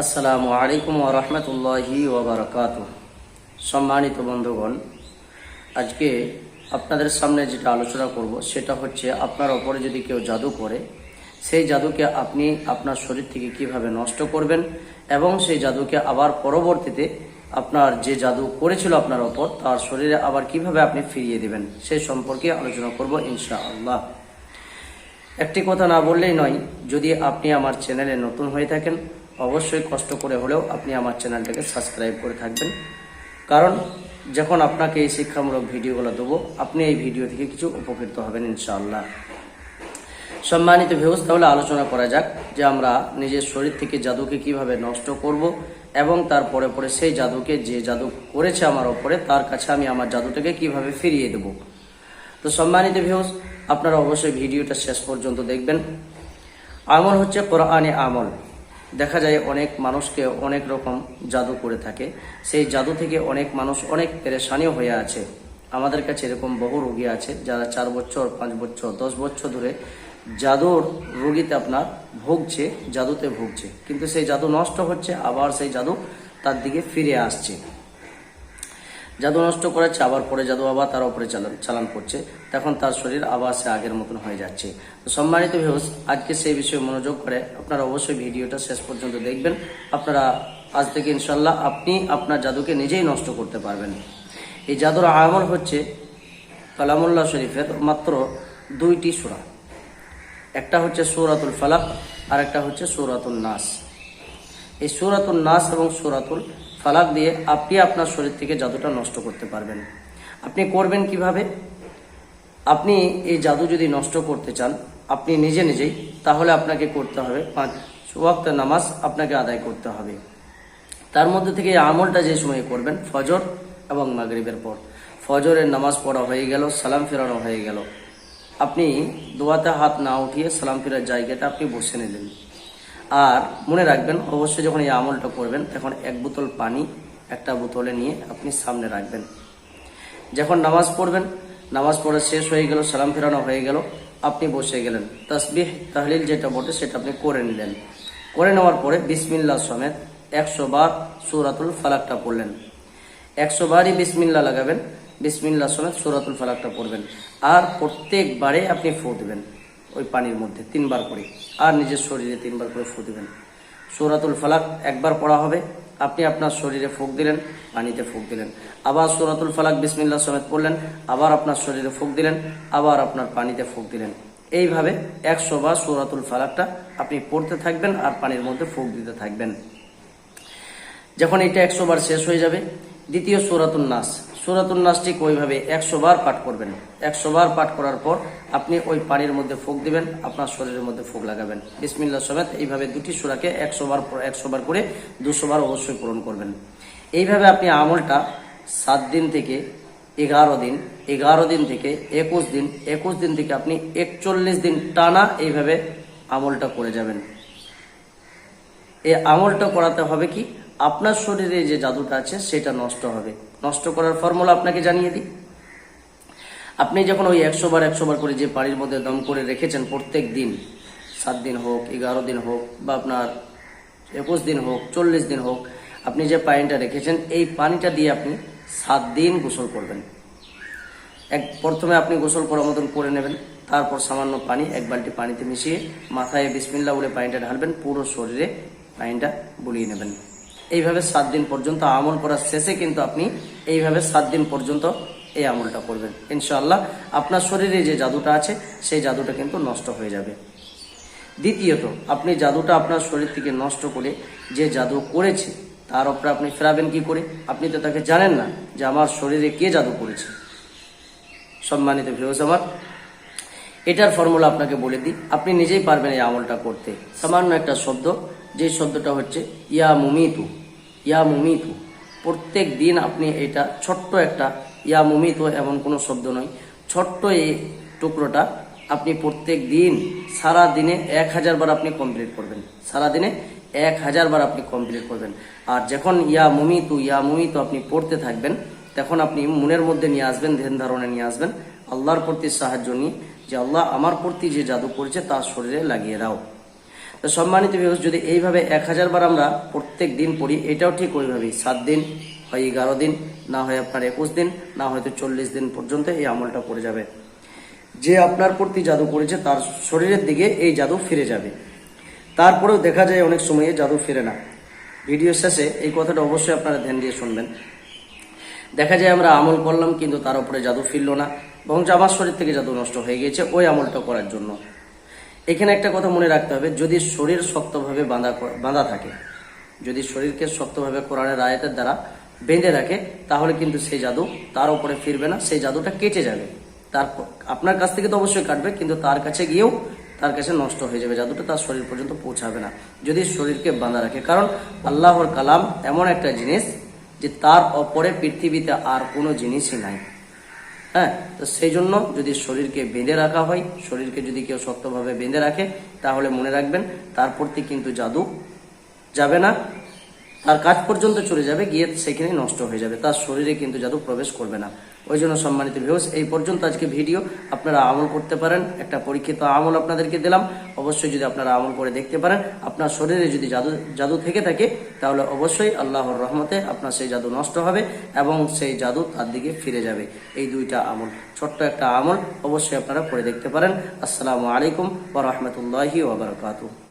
আসসালামু আলাইকুম ওরহমতুল্লাহি ওবরাকাত সম্মানিত বন্ধুগণ, আজকে আপনাদের সামনে যেটা আলোচনা করব, সেটা হচ্ছে আপনার ওপরে যদি কেউ জাদু করে, সেই জাদুকে আপনি আপনার শরীর থেকে কীভাবে নষ্ট করবেন এবং সেই জাদুকে আবার পরবর্তীতে আপনার যে জাদু করেছিল আপনার ওপর, তার শরীরে আবার কীভাবে আপনি ফিরিয়ে দেবেন সেই সম্পর্কে আলোচনা করব ইনশা আল্লাহ একটি কথা না বললেই নয়, যদি আপনি আমার চ্যানেলে নতুন হয়ে থাকেন অবশ্যই কষ্ট করে হলেও আপনি আমার চ্যানেলটাকে সাবস্ক্রাইব করে থাকবেন। কারণ যখন আপনাকে এই শিক্ষামূলক ভিডিওগুলো দেবো, আপনি এই ভিডিও থেকে কিছু উপকৃত হবেন ইনশাআল্লাহ। সম্মানিত ভিউজ তাহলে আলোচনা করা যাক যে আমরা নিজের শরীর থেকে জাদুকে কীভাবে নষ্ট করব এবং তারপরে পরে সেই জাদুকে যে জাদু করেছে আমার ওপরে তার কাছে আমি আমার জাদুটাকে কীভাবে ফিরিয়ে দেবো। তো সম্মানিত ভিউজ আপনারা অবশ্যই ভিডিওটা শেষ পর্যন্ত দেখবেন। আমল হচ্ছে কোরআনে আমল। দেখা যায় অনেক মানুষকে অনেক রকম জাদু করে থাকে। সেই জাদু থেকে অনেক মানুষ অনেক পেরেশানিও হয়ে আছে। আমাদের কাছে এরকম বহু রোগী আছে যারা চার বছর, পাঁচ বছর, দশ বছর ধরে জাদুর রোগীতে আপনার ভুগছে, জাদুতে ভুগছে। কিন্তু সেই জাদু নষ্ট হচ্ছে, আবার সেই জাদু তার দিকে ফিরে আসছে। জাদু নষ্ট করেছে, আবার পরে জাদু আবার তার উপরে চালান চালান করছে। তখন তার শরীর আবার সে আগের মতন হয়ে যাচ্ছে। সম্মানিত ভিউস আজকে সেই বিষয়ে মনোযোগ করে আপনারা অবশ্যই ভিডিওটা শেষ পর্যন্ত দেখবেন। আপনারা আজ থেকে ইনশাল্লাহ আপনি আপনার জাদুকে নিজেই নষ্ট করতে পারবেন। এই জাদুর আমল হচ্ছে কালামুল্লাহ শরীফের মাত্র দুইটি সুরা। একটা হচ্ছে সৌরাতুল ফালাক আর একটা হচ্ছে সৌরাতুল নাস। এই সৌরাতুল নাস এবং সুরাতুল ফালাক দিয়ে আপনি আপনার শরীর থেকে জাদুটা নষ্ট করতে পারবেন। আপনি করবেন কীভাবে? আপনি এই জাদু যদি নষ্ট করতে চান, আপনি নিজে নিজেই, তাহলে আপনাকে করতে হবে পাঁচ ওয়াক্ত নামাজ আপনাকে আদায় করতে হবে। তার মধ্যে থেকে আমলটা যে সময়ে করবেন, ফজর এবং মাগরিবের পর। ফজরের নামাজ পড়া হয়ে গেল, সালাম ফেরানো হয়ে গেল। আপনি দোয়াতে হাত না উঠিয়ে সালাম ফেরার জায়গাটা আপনি বসে নিলেন। আর মনে রাখবেন, অবশ্যই যখন এই আমলটা করবেন, তখন এক বোতল পানি একটা বোতলে নিয়ে আপনি সামনে রাখবেন। যখন নামাজ পড়বেন, নামাজ পড়া শেষ হয়ে গেল, সালাম ফেরানো হয়ে গেল, আপনি বসে গেলেন। তসবিহ, তাহলিল যেটা বটে, সেটা আপনি করে নিলেন। করে নেওয়ার পরে বিসমিল্লা সমেত একশো বার সুরাতুল ফালাকটা পড়লেন। একশো বারই বিসমিল্লা লাগাবেন, বিসমিল্লা সমেত সুরাতুল ফালাকটা পড়বেন। আর প্রত্যেকবারে আপনি ফু দেবেন। ওই পানির মধ্যে, তিনবার করে আর নিজের শরীরে তিনবার করে ফু দিবেন। সৌরাতুল ফালাক একবার পড়া হবে। আপনি আপনার শরীরে ফুক দিলেন, পানিতে ফুক দিলেন। আবার সৌরাতুল ফালাক বিসমিল্লা সমেত পড়লেন, আবার আপনার শরীরে ফুক দিলেন, আবার আপনার পানিতে ফুক দিলেন। এইভাবে একশো বার সৌরাতুল ফালাকটা আপনি পড়তে থাকবেন আর পানির মধ্যে ফুক দিতে থাকবেন। যখন এটা একশো বার শেষ হয়ে যাবে, দ্বিতীয় সৌরাতুল নাস। সৌরাতুল নাস ঠিক ওইভাবে একশো বার পাঠ করবেন। একশো বার পাঠ করার পর আপনি ওই পানির মধ্যে ফুক দিবেন, আপনার শরীরের মধ্যে ফুক লাগাবেন। বিসমিল্লা সমেত এইভাবে দুটি সুরাকে একশো বার একশো বার করে দুশো বার অবশ্যই পূরণ করবেন। এইভাবে আপনি আমলটা সাত দিন থেকে এগারো দিন এগারো দিন থেকে একুশ দিন একুশ দিন থেকে আপনি একচল্লিশ দিন টানা এইভাবে আমলটা করে যাবেন। এই আমলটা করাতে হবে কি? আপনার শরীরে যে জাদুটা আছে সেটা নষ্ট হবে। নষ্ট করার ফর্মুলা আপনাকে জানিয়ে দিই। আপনি যখন ওই একশো বার একশো বার করে যে পানির মধ্যে দম করে রেখেছেন প্রত্যেক দিন, সাত দিন হোক, এগারো দিন হোক, বা আপনার একুশ দিন হোক, চল্লিশ দিন হোক, আপনি যে পানিটা রেখেছেন, এই পানিটা দিয়ে আপনি সাত দিন গোসল করবেন। এক, প্রথমে আপনি গোসল করার মতন করে নেবেন, তারপর সামান্য পানি, এক বালতি পানিতে মিশিয়ে মাথায় বিসমিল্লা বলে পানিটা ঢালবেন, পুরো শরীরে পানিটা বুলিয়ে নেবেন। এইভাবে সাত দিন পর্যন্ত আমল করার শেষে কিন্তু আপনি এইভাবে সাত দিন পর্যন্ত এই আমলটা করবেন। ইনশাআল্লাহ আপনার শরীরে যে জাদুটা আছে, সেই জাদুটা কিন্তু নষ্ট হয়ে যাবে। দ্বিতীয়ত, আপনি জাদুটা আপনার শরীর থেকে নষ্ট করে যে জাদু করেছে, তার উপরে আপনি ফেরাবেন কি করে? আপনি তো তাকে জানেন না যে আমার শরীরে কে জাদু করেছে। সম্মানিত ভিউজ আমার, এটার ফর্মুলা আপনাকে বলে দিই। আপনি নিজেই পারবেন এই আমলটা করতে। সামান্য একটা শব্দ যে শব্দটা হচ্ছে, ইয়া মুমিতু। ইয়া মুমিতু প্রত্যেক দিন আপনি এটা ছোট্ট একটা ইয়া মুমিতু এমন কোনো শব্দ নয়। ছোট্ট এই টুকরোটা আপনি প্রত্যেক দিন সারা দিনে এক হাজার বার আপনি কমপ্লিট করবেন। সারা দিনে এক হাজার বার আপনি কমপ্লিট করবেন। আর যখন ইয়া মুমিতু ইয়া মুমিতু আপনি পড়তে থাকবেন, তখন আপনি মনের মধ্যে নিয়ে আসবেন, ধ্যান ধারণে নিয়ে আসবেন। আল্লাহর প্রতি সাহায্য নিয়ে যে আল্লাহ আমার প্রতি যে জাদু করেছে তার শরীরে লাগিয়ে দাও। তো সম্মানিত বিহস যদি এইভাবে এক হাজার বার আমরা প্রত্যেক দিন পড়ি, এটাও ঠিক ওইভাবেই সাত দিন হয় এগারো দিন, না হয় আপনার একুশ দিন, না হয়তো চল্লিশ দিন পর্যন্ত এই আমলটা করে যাবে। যে আপনার প্রতি জাদু করেছে, তার শরীরের দিকে এই জাদু ফিরে যাবে। তারপরেও দেখা যায় অনেক সময়ে জাদু ফিরে না। ভিডিও শেষে এই কথাটা অবশ্যই আপনারা ধ্যান দিয়ে শুনবেন। দেখা যায় আমরা আমল করলাম, কিন্তু তার উপরে জাদু ফিরল না বরং আমার শরীর থেকে জাদু নষ্ট হয়ে গিয়েছে, ওই আমলটা করার জন্য। এখানে একটা কথা মনে রাখতে হবে, যদি শরীর শক্তভাবে বাঁধা বাঁধা থাকে, যদি শরীরকে শক্তভাবে কোরআনের আয়াতের দ্বারা বেঁধে রাখে, তাহলে কিন্তু সেই জাদু তার উপরে ফিরবে না, সেই জাদুটা কেটে যাবে। তারপর আপনার কাছ থেকে তো অবশ্যই কাটবে, কিন্তু তার কাছে গিয়েও তার কাছে নষ্ট হয়ে যাবে, জাদুটা তার শরীর পর্যন্ত পৌঁছাবে না, যদি শরীরকে বাঁধা রাখে। কারণ আল্লাহর কালাম এমন একটা জিনিস যে তার অপরে পৃথিবীতে আর কোনো জিনিসই নাই। হ্যাঁ তো সেই জন্য যদি শরীরকে বেঁধে রাখা হয়, শরীরকে যদি কেউ শক্তভাবে বেঁধে রাখে, তাহলে মনে রাখবেন তার প্রতি কিন্তু জাদু যাবে না। তার কাজ পর্যন্ত চলে যাবে, গিয়ে সেখানে নষ্ট হয়ে যাবে, তার শরীরে কিন্তু জাদু প্রবেশ করবে না। ওই জন্য সম্মানিত ভিউস এই পর্যন্ত আজকে ভিডিও আপনারা আমল করতে পারেন, একটা পরীক্ষিত আমল আপনাদেরকে দিলাম। অবশ্যই যদি আপনারা আমল করে দেখতে পারেন, আপনার শরীরে যদি জাদু জাদু থেকে থাকে, তাহলে অবশ্যই আল্লাহর রহমতে আপনার সেই জাদু নষ্ট হবে এবং সেই জাদু তার দিকে ফিরে যাবে। এই দুইটা আমল, ছোট্ট একটা আমল, অবশ্যই আপনারা করে দেখতে পারেন। আসসালামু আলাইকুম ওয়া রাহমাতুল্লাহি ওয়া বারাকাতুহু।